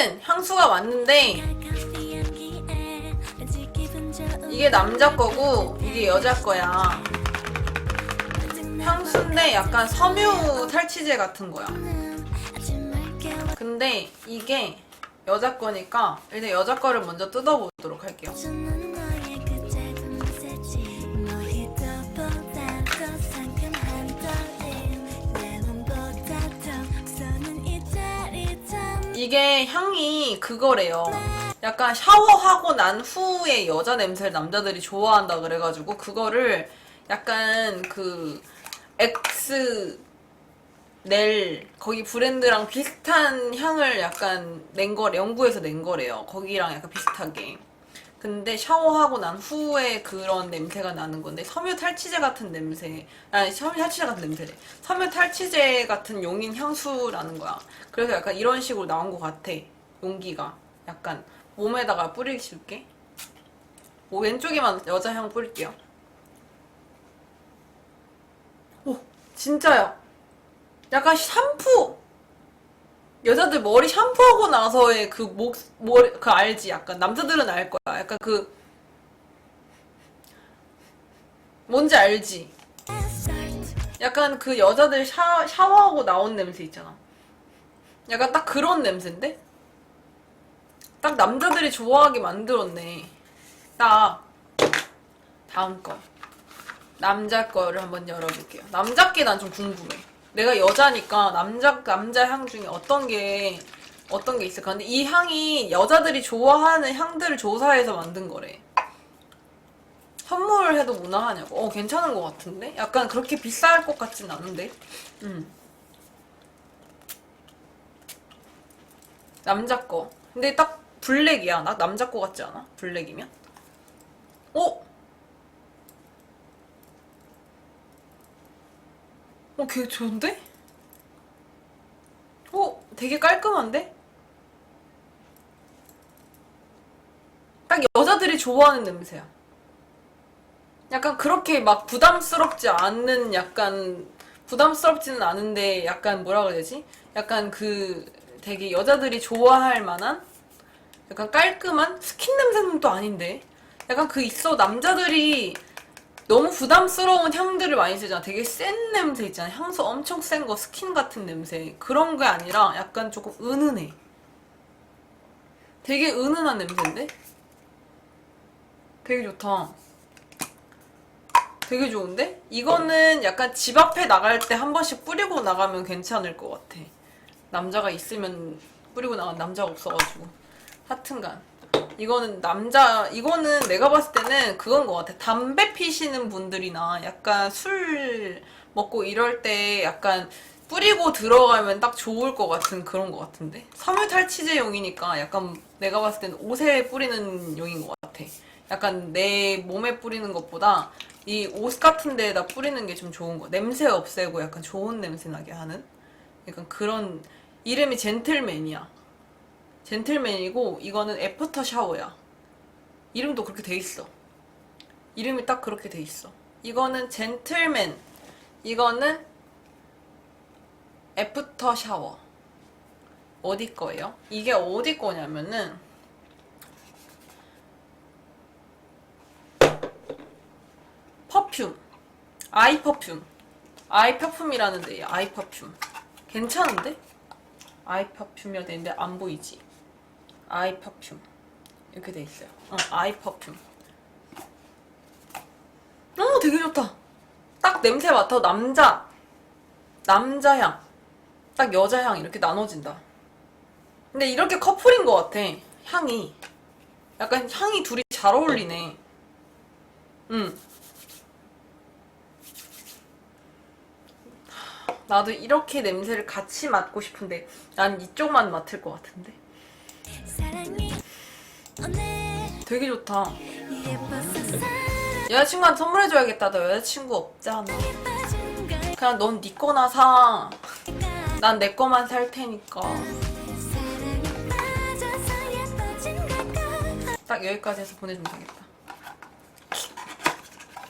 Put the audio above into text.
같은 향수가 왔는데 이게 남자 거고 이게 여자 거야. 향수인데 약간 섬유 탈취제 같은 거야. 근데 이게 여자 거니까 일단 여자 거를 먼저 뜯어보도록 할게요. 이게 향이 그거래요. 약간 샤워하고 난 후에 여자 냄새를 남자들이 좋아한다 그래가지고 그거를 약간 그 엑스 넬 거기 브랜드랑 비슷한 향을 약간 낸 거래 연구해서 낸 거래요. 거기랑 약간 비슷하게. 근데 샤워하고 난 후에 그런 냄새가 나는 건데 섬유 탈취제 같은 냄새 아니 섬유 탈취제 같은 냄새래. 섬유 탈취제 같은 용인 향수라는 거야. 그래서 약간 이런 식으로 나온 것 같아 용기가. 약간 몸에다가 뿌리기 쉽게? 뭐 왼쪽에만 여자 향 뿌릴게요. 오 진짜야. 약간 샴푸 여자들 머리 샴푸하고 나서의 그 목, 머리, 그 알지? 약간 남자들은 알 거야. 약간 그, 뭔지 알지? 약간 그 여자들 샤, 샤워하고 나온 냄새 있잖아. 약간 딱 그런 냄새인데? 딱 남자들이 좋아하게 만들었네. 딱, 다음 거. 남자 거를 한번 열어볼게요. 남자 게 난 좀 궁금해. 내가 여자니까 남자 남자 향 중에 어떤 게 어떤 게 있을까? 근데 이 향이 여자들이 좋아하는 향들을 조사해서 만든 거래. 선물해도 무난하냐고. 어 괜찮은 것 같은데? 약간 그렇게 비쌀 것 같진 않은데. 음. 남자 거. 근데 딱 블랙이야. 나 남자 거 같지 않아? 블랙이면? 어? 어, 걔 좋은데? 어, 되게 깔끔한데? 딱 여자들이 좋아하는 냄새야. 약간 그렇게 막 부담스럽지 않는 약간 부담스럽지는 않은데 약간 뭐라 그래야 되지? 약간 그 되게 여자들이 좋아할 만한 약간 깔끔한 스킨 냄새는 또 아닌데 약간 그 있어 남자들이 너무 부담스러운 향들을 많이 쓰잖아. 되게 센 냄새 있잖아. 향수 엄청 센 거, 스킨 같은 냄새. 그런 게 아니라 약간 조금 은은해. 되게 은은한 냄새인데? 되게 좋다. 되게 좋은데? 이거는 약간 집 앞에 나갈 때 한 번씩 뿌리고 나가면 괜찮을 것 같아. 남자가 있으면 뿌리고 나간 남자가 없어가지고. 하튼간. 이거는 남자 이거는 내가 봤을 때는 그건 것 같아. 담배 피시는 분들이나 약간 술 먹고 이럴 때 약간 뿌리고 들어가면 딱 좋을 것 같은 그런 것 같은데? 섬유 탈취제용이니까 약간 내가 봤을 때는 옷에 뿌리는 용인 것 같아. 약간 내 몸에 뿌리는 것보다 이 옷 같은 데에다 뿌리는 게 좀 좋은 거. 냄새 없애고 약간 좋은 냄새 나게 하는? 약간 그런 이름이 젠틀맨이야 젠틀맨이고 이거는 애프터 샤워야. 이름도 그렇게 돼 있어. 이름이 딱 그렇게 돼 있어. 이거는 젠틀맨. 이거는 애프터 샤워. 어디 거예요? 이게 어디 거냐면은 퍼퓸. 아이 퍼퓸. 아이 퍼퓸이라는 데요. 아이 퍼퓸. 괜찮은데? 아이 퍼퓸이야 되는데 안 보이지? 아이 퍼퓸 이렇게 돼 있어요. 어, 아이 퍼퓸. 어, 되게 좋다. 딱 냄새 맡아 남자 남자 향, 딱 여자 향 이렇게 나눠진다. 근데 이렇게 커플인 것 같아. 향이 약간 향이 둘이 잘 어울리네. 응. 나도 이렇게 냄새를 같이 맡고 싶은데 난 이쪽만 맡을 것 같은데. 되게 좋다. 여자친구한테 선물해줘야겠다. 너 여자친구 없잖아. 그냥 넌 네 거나 사. 난 내 거만 살 테니까. 딱 여기까지 해서 보내주면 되겠다.